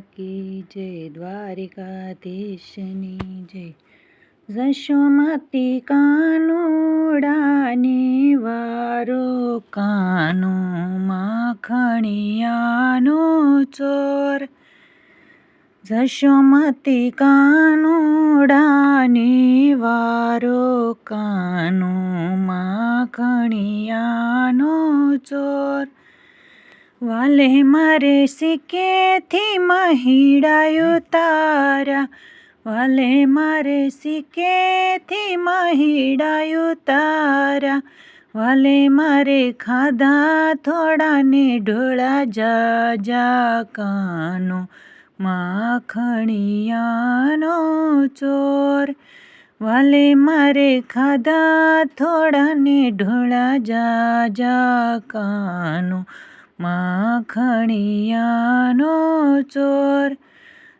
કી જય દ્વારિકાધીશની જય જશોમતી કાનુડાને વારો કાનો માખણિયાનો ચોર જશોમતી કાનુડાને વારો કાનો માખણિયાનો ચોર વાલે મારે સિક્કેથી મહીડાયું તારા. વાલે મારે સિક્કેથી મહીડાયું તારા. વાલે મારે ખાધા થોડાને ઢોળા જા જા કાનો. માખણિયાનો ચોર. વાલે મારે ખાધા થોડાને ઢોળા જા જા કાનો. માખણિયાનો ચોર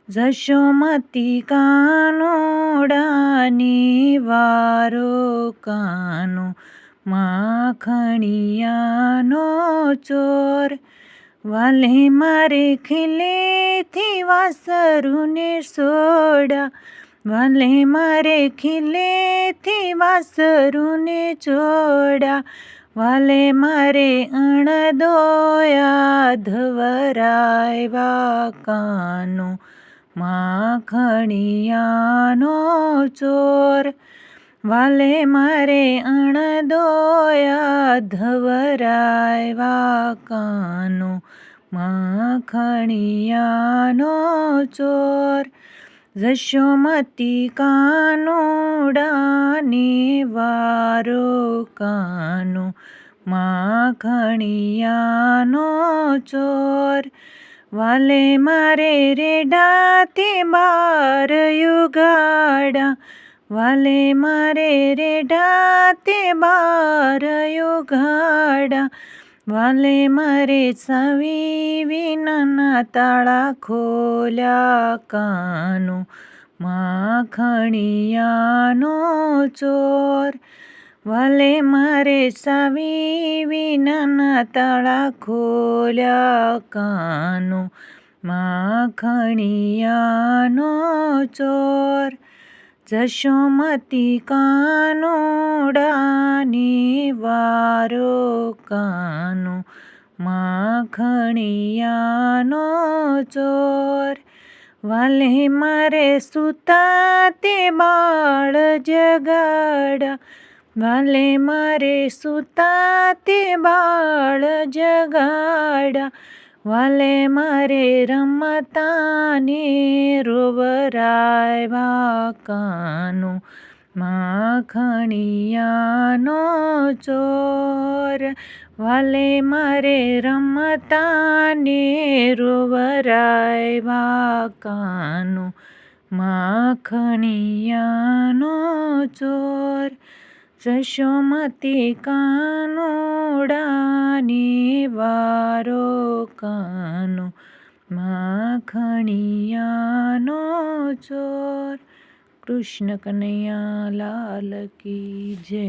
જશોમતી કાનોડાની વારો કાનો. માખણિયાનો ચોર, વાલે મારે ખીલેથી વાસરુને સોડા. વાલે મારે ખીલેથી વાસરુને ચોડા. વાલે મારે અણદોયા ધવરાયવા કાનો માખણિયાનો ચોર. વાલે મારે અણદોયા ધવરાયવા કાનો માખણિયાનો ચોર. જશોમતી કાનોડાને વારો કાનો માખણિયાનો ચોર વાલે મારે રેડાતે બાર યુગાડા વાલે મારે રેડાતે બાર યુગાડા વાલે મારે સવી વિનાના તાળા ખોલ્યા કાનો, માખણિયાનો ચોર. વાલે મારે સાવી વિનાના તાળા ખોલ્યા કાનો, માખણિયાનો ચોર. જશોમતી કાનોડાની વારો કાનો માખણિયાનો ચોર વાલે મારે સુતા તે બાળ જગાડા વાલે મારે સુતા તે બાળ જગાડા વાલે મારે રમતાને રોવરાયવા કાનો માખણિયાનો ચોર. વાલે મારે રમતાને રોવરાયવા કાનો માખણિયાનો ચોર. જશોમતી કાનોડાની વારો કાનો માખણિયાનો ચોર કૃષ્ણ કનૈયા લાલ કી જય